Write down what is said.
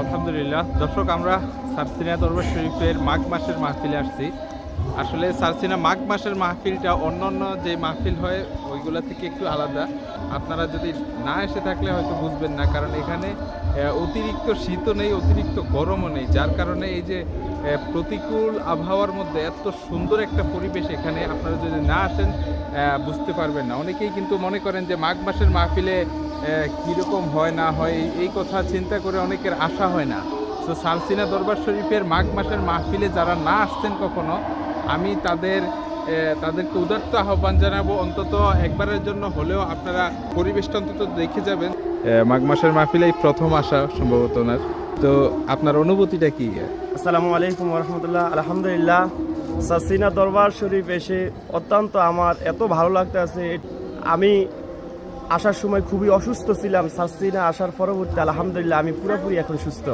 আলহামদুলিল্লাহ। দর্শক, আমরা সারসিনা দরবার শরীফের মাঘ মাসের মাহফিলে আসছি। আসলে সারসিনা, মাঘ মাসের মাহফিলটা অন্য অন্য যে মাহফিল হয়, ওইগুলা থেকে একটু আলাদা। আপনারা যদি না এসে থাকলে হয়তো বুঝবেন না, কারণ এখানে অতিরিক্ত শীতও নেই, অতিরিক্ত গরমও নেই, যার কারণে এই যে প্রতিকূল আবহাওয়ার মধ্যে এত সুন্দর একটা পরিবেশ এখানে, আপনারা যদি না আসেন বুঝতে পারবেন না। অনেকেই কিন্তু মনে করেন যে, মাঘ মাসের মাহফিলে কীরকম হয়, না হয়, এই- কথা চিন্তা করে অনেকের আশা হয় না। তো সালসিনা দরবার শরীফের মাঘ মাসের মাহফিলে যারা না আসছেন কখনো, আমি তাদের তাদেরকে উদার্ত আহ্বান জানাব। অন্তত একবারের জন্য হলেও আপনারা পরিবেশটা অন্তত দেখে যাবেন। মাঘ মাসের মাহফিলে এই প্রথম আসা সম্ভবত ওনার। তো আপনার অনুভূতিটা কি? আসসালামু আলাইকুম রহমতুল্লাহ। আলহামদুলিল্লাহ সাসিনা দরবার শরীফ এসে অত্যন্ত আমার এত ভালো লাগতে আছে আমি আসার সময় খুবই অসুস্থ ছিলাম সাস্তিনা আসার পরবর্তী আলহামদুলিল্লাহ আমি পুরোপুরি এখন সুস্থ।